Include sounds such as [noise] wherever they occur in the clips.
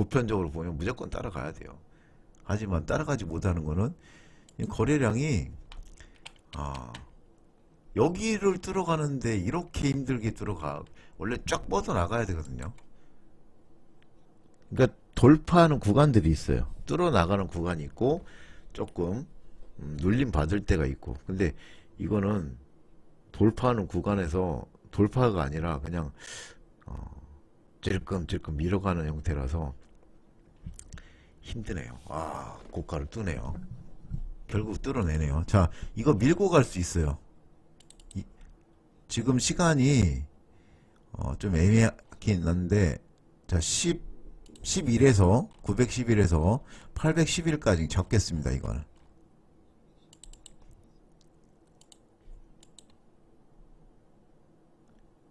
보편적으로 보면 무조건 따라가야 돼요. 하지만 따라가지 못하는 거는 이 거래량이 아 여기를 뚫어가는데 이렇게 힘들게 뚫어가 원래 쫙 뻗어 나가야 되거든요. 그러니까 돌파하는 구간들이 있어요. 뚫어 나가는 구간이 있고 조금 음, 눌림 받을 때가 있고 근데 이거는 돌파하는 구간에서 돌파가 아니라 그냥 어, 찔끔찔끔 밀어가는 형태라서 힘드네요. 아 고가를 뚜네요. 결국 뚫어내네요. 자 이거 밀고 갈 수 있어요. 이- 지금 시간이 어, 좀 애매하긴 한데 자 10, 11에서 911에서 811까지 잡겠습니다. 이거는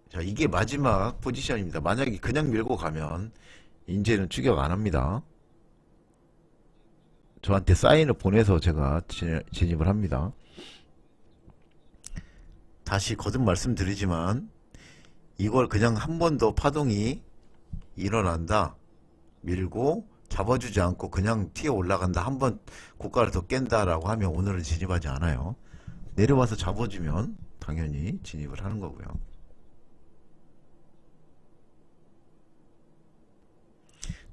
자 이게 마지막 포지션입니다. 만약에 그냥 밀고 가면 이제는 추격 안 합니다. 저한테 사인을 보내서 제가 진- 진입을 합니다. 다시 거듭 말씀드리지만 이걸 그냥 한 번 더 파동이 일어난다 밀고 잡아주지 않고 그냥 튀어 올라간다 한 번 고가를 더 깬다라고 하면 오늘은 진입하지 않아요. 내려와서 잡아주면 당연히 진입을 하는 거고요.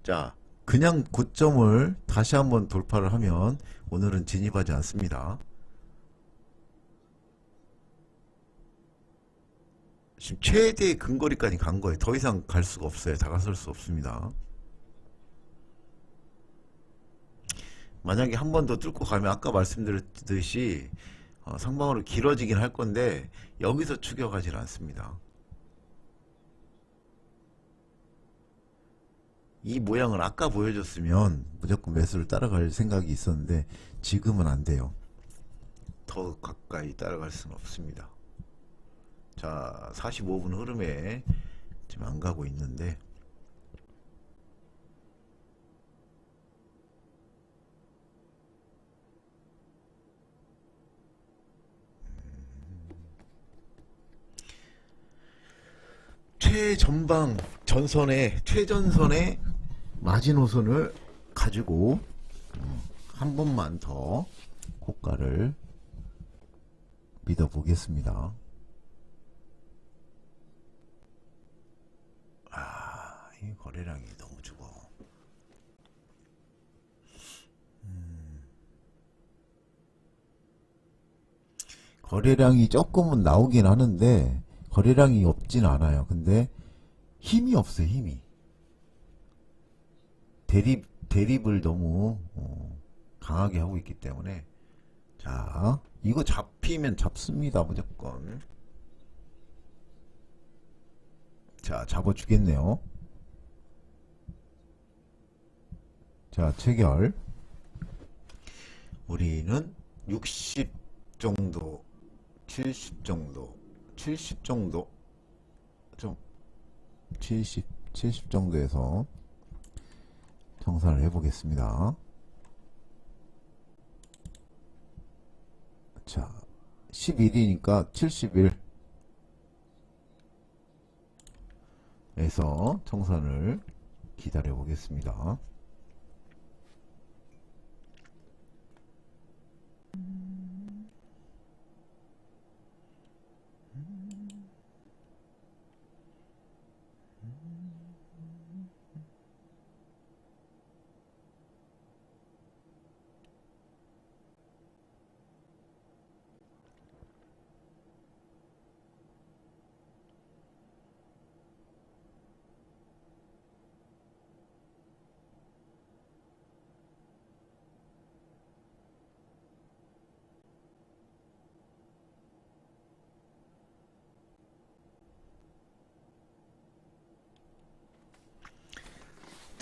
자, 그냥 고점을 다시 한번 돌파를 하면 오늘은 진입하지 않습니다. 지금 최대 근거리까지 간 거예요. 더 이상 갈 수가 없어요. 다가설 수 없습니다. 만약에 한 번 더 뚫고 가면 아까 말씀드렸듯이 어, 상방으로 길어지긴 할 건데 여기서 추격하지 않습니다. 이 모양을 아까 보여줬으면 무조건 매수를 따라갈 생각이 있었는데 지금은 안 돼요. 더 가까이 따라갈 수는 없습니다. 자, 45분 흐름에 지금 안 가고 있는데 최전방 전선에 최전선의 마지노선을 가지고 음, 한 번만 더 고가를 믿어 보겠습니다. 아, 이 거래량이 너무 죽어. 음. 거래량이 조금은 나오긴 하는데 거래량이 없진 않아요. 근데 힘이 없어요. 힘이 대립 대립을 너무 어, 강하게 하고 있기 때문에 자 이거 잡히면 잡습니다. 무조건 자 잡아주겠네요. 자 체결 우리는 60 정도 70 정도 70 정도 좀 70, 70 정도에서 정산을 해보겠습니다. 자, 11이니까 71 에서 청산을 기다려 보겠습니다.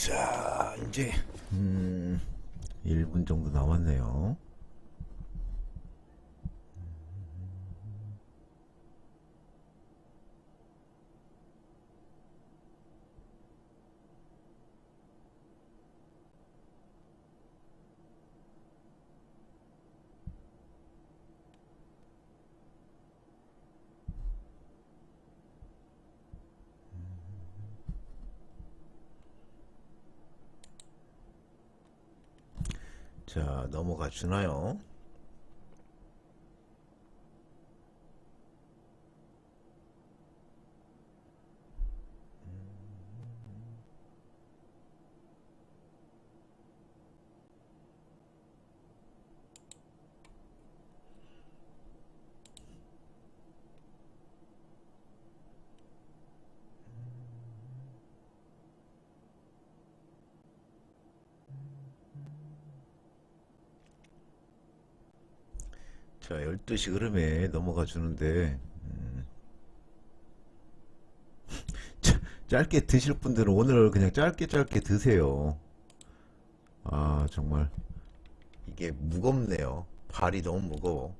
자, 이제 음, 1분 정도 남았네요. 자, 넘어가 주나요? 자, 12시 흐름에 넘어가 주는데, 음. [laughs] 짜- 짧게 드실 분들은 오늘 그냥 짧게 짧게 드세요. 아, 정말. 이게 무겁네요. 발이 너무 무거워.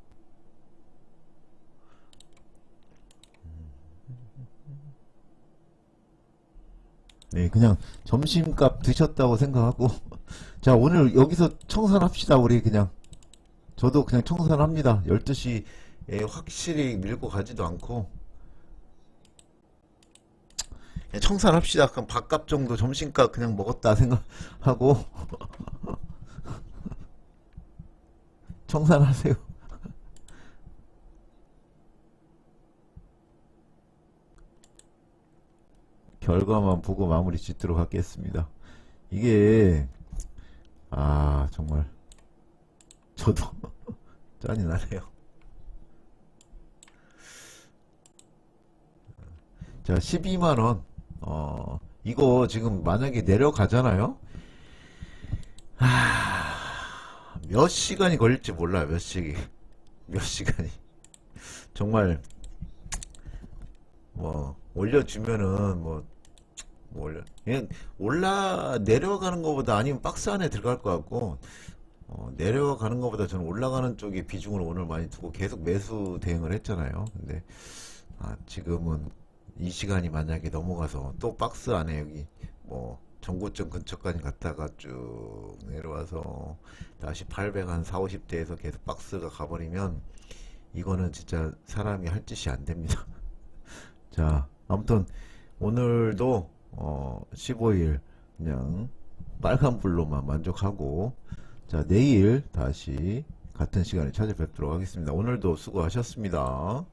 네, 그냥 점심값 드셨다고 생각하고. [laughs] 자, 오늘 여기서 청산합시다, 우리 그냥. 저도 그냥 청산합니다. 12시에 확실히 밀고 가지도 않고. 그냥 청산합시다. 그럼 밥값 정도 점심값 그냥 먹었다 생각하고. [laughs] 청산하세요. 결과만 보고 마무리 짓도록 하겠습니다. 이게, 아, 정말. 저도 [laughs] 짠이 나네요. 자, 12만원. 어, 이거 지금 만약에 내려가잖아요? 아, 몇 시간이 걸릴지 몰라요, 몇 시기. [laughs] 몇 시간이. 정말, 뭐, 올려주면은, 뭐, 뭐 올려, 올라, 내려가는 것보다 아니면 박스 안에 들어갈 것 같고, 어, 내려가는 것보다 저는 올라가는 쪽에 비중을 오늘 많이 두고 계속 매수 대응을 했잖아요. 근데 아, 지금은 이 시간이 만약에 넘어가서 또 박스 안에 여기 뭐 전고점 근처까지 갔다가 쭉 내려와서 다시 800 한 4, 50대에서 계속 박스가 가버리면 이거는 진짜 사람이 할 짓이 안 됩니다. [laughs] 자, 아무튼 오늘도 어 15일 그냥 빨간불로만 만족하고 자, 내일 다시 같은 시간에 찾아뵙도록 하겠습니다. 오늘도 수고하셨습니다.